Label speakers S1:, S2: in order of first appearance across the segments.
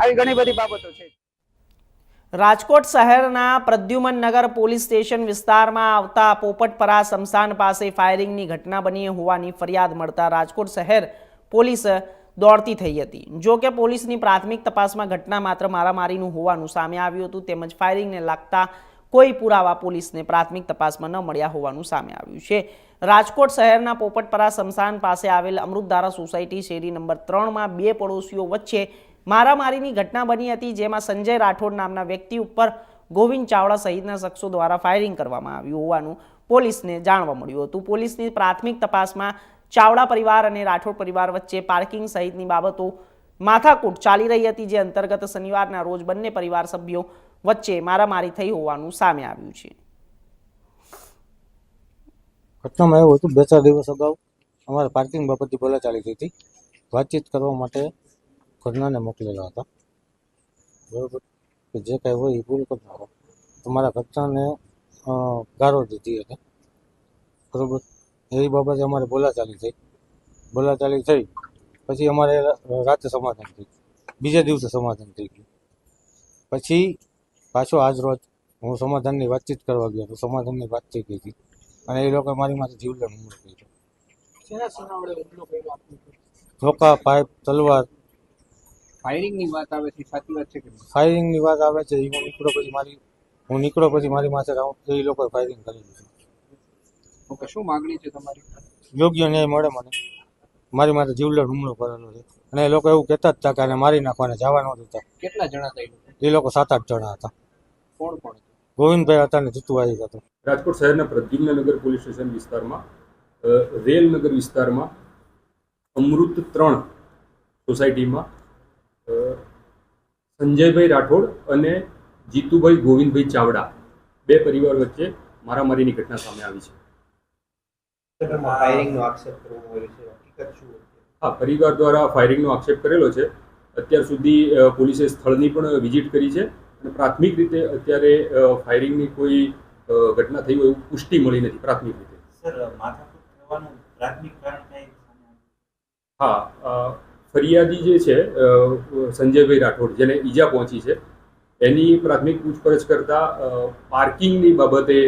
S1: આવી ઘણી બધી બાબતો છે.
S2: રાજકોટ શહેરના પ્રદ્યુમન નગર પોલીસ સ્ટેશન વિસ્તારમાં આવતા પોપટપરા સ્મશાન પાસે ફાયરિંગની ઘટના બની હોવાની ફરિયાદ મળતા રાજકોટ શહેર પોલીસ દોડતી થઈ હતી. જો કે પોલીસની પ્રાથમિક તપાસમાં ઘટના માત્ર મારામારીનું હોવાનું સામે આવ્યું હતું, તેમજ ફાયરિંગને લાગતા કોઈ પુરાવા પોલીસને પ્રાથમિક તપાસમાં ન મળ્યા હોવાનું સામે આવ્યું છે. રાજકોટ શહેરના પોપટપરા શમશાન પાસે આવેલ અમૃતધારા સોસાયટી શેરી નંબર ત્રણમાં બે પડોશીઓ વચ્ચે મારામારીની ઘટના બની હતી, જેમાં સંજય રાઠોડ નામના વ્યક્તિ ઉપર ગોવિંદ ચાવડા સહિતના શખ્સો દ્વારા ફાયરિંગ કરવામાં આવ્યું હોવાનું પોલીસને જાણવા મળ્યું હતું. પોલીસની પ્રાથમિક તપાસમાં ચાવડા પરિવાર અને રાઠોડ પરિવાર વચ્ચે પાર્કિંગ સહિતની બાબતો માથાકૂટ ચાલી રહી હતી, જે અંતર્ગત શનિવારના રોજ બંને પરિવાર સભ્યો વચ્ચે મારામારી થઈ હોવાનું સામે આવ્યું છે.
S3: ઘટનામાં એવું હતું, બે ચાર દિવસ અગાઉ અમારે પાર્કિંગ બાબતે બોલાચાલી થઈ હતી. વાતચીત કરવા માટે ઘરનાને મોકલેલા હતા. બરોબર? કે જે કાંઈ હોય એ પૂરું કરી તમારા મારા ઘટનાને ગારો દીધી હતી બરોબર? એ બાબતે અમારે બોલાચાલી થઈ. બોલાચાલી થઈ, પછી અમારે રાતે સમાધાન થઈ. બીજા દિવસે સમાધાન થઈ ગયું. પછી પાછો આજ રોજ હું સમાધાનની વાતચીત કરવા ગયો તો સમાધાનની વાતચીત કીધી અને એ લોકો મારી માથે જીવલેણ હુમલો કર્યો? ધોકા પાઇપ તલવાર.
S4: ફાયરિંગની વાત આવે છે સાચી વાત છે કે
S3: ફાયરિંગની વાત આવે છે હું નીકળો પછી મારી હું નીકળો પછી મારી માથે રાઉન્ડ એ લોકોએ ફાયરિંગ કરી છે
S4: ઓકે શું માંગણી છે તમારી?
S3: યોગ્ય ન્યાય મળે મને. મારી માથે જીવલેણ હુમલો કરેલો છે. અને એ લોકો એવું કહેતા જ હતા કે આને મારી નાખવાને જવા ન દેતા.
S4: કેટલા જણા હતા એ લોકો
S3: સાત આઠ જણા હતા.
S4: કોણ કોણ
S3: ગોવિંદભાઈ હતા ને જીતુભાઈ હતો
S5: રાજકોટ શહેરના પ્રદ્યુમ્નનગર પોલીસ સ્ટેશન વિસ્તારમાં રેલનગર વિસ્તારમાં અમૃત ત્રણ સોસાયટીમાં સંજયભાઈ રાઠોડ અને જીતુભાઈ ગોવિંદભાઈ ચાવડા બે પરિવાર વચ્ચે મારામારીની ઘટના સામે આવી છે? હા પરિવાર દ્વારા ફાયરિંગનો આક્ષેપ કરેલો છે. અત્યાર સુધી પોલીસે સ્થળની પણ વિઝિટ કરી છે. પ્રાથમિક રીતે અત્યારે ફાયરિંગની કોઈ ઘટના થઈ હોય એવું પુષ્ટિ મળી નથી પ્રાથમિક રીતે.
S6: સર માથાકૂટ થવાનું પ્રાથમિક કારણ કઈ
S5: હા ફરિયાદી જે છે સંજયભાઈ રાઠોડ જેને ઈજા પહોંચી છે એની પ્રાથમિક પૂછપરછ કરતા પાર્કિંગની બાબતે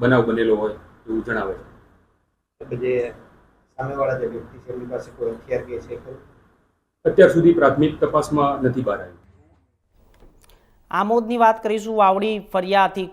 S5: બનાવ બનેલો હોય એવું જણાવે છે.
S7: જે સામેવાળા જે વ્યક્તિ છે એમની પાસે કોઈ હથિયાર કે છે?
S5: અત્યાર સુધી પ્રાથમિક તપાસમાં નથી બહાર આવ્યું.
S2: આમોદની વાત કરીશું વાવડી ફરિયાથી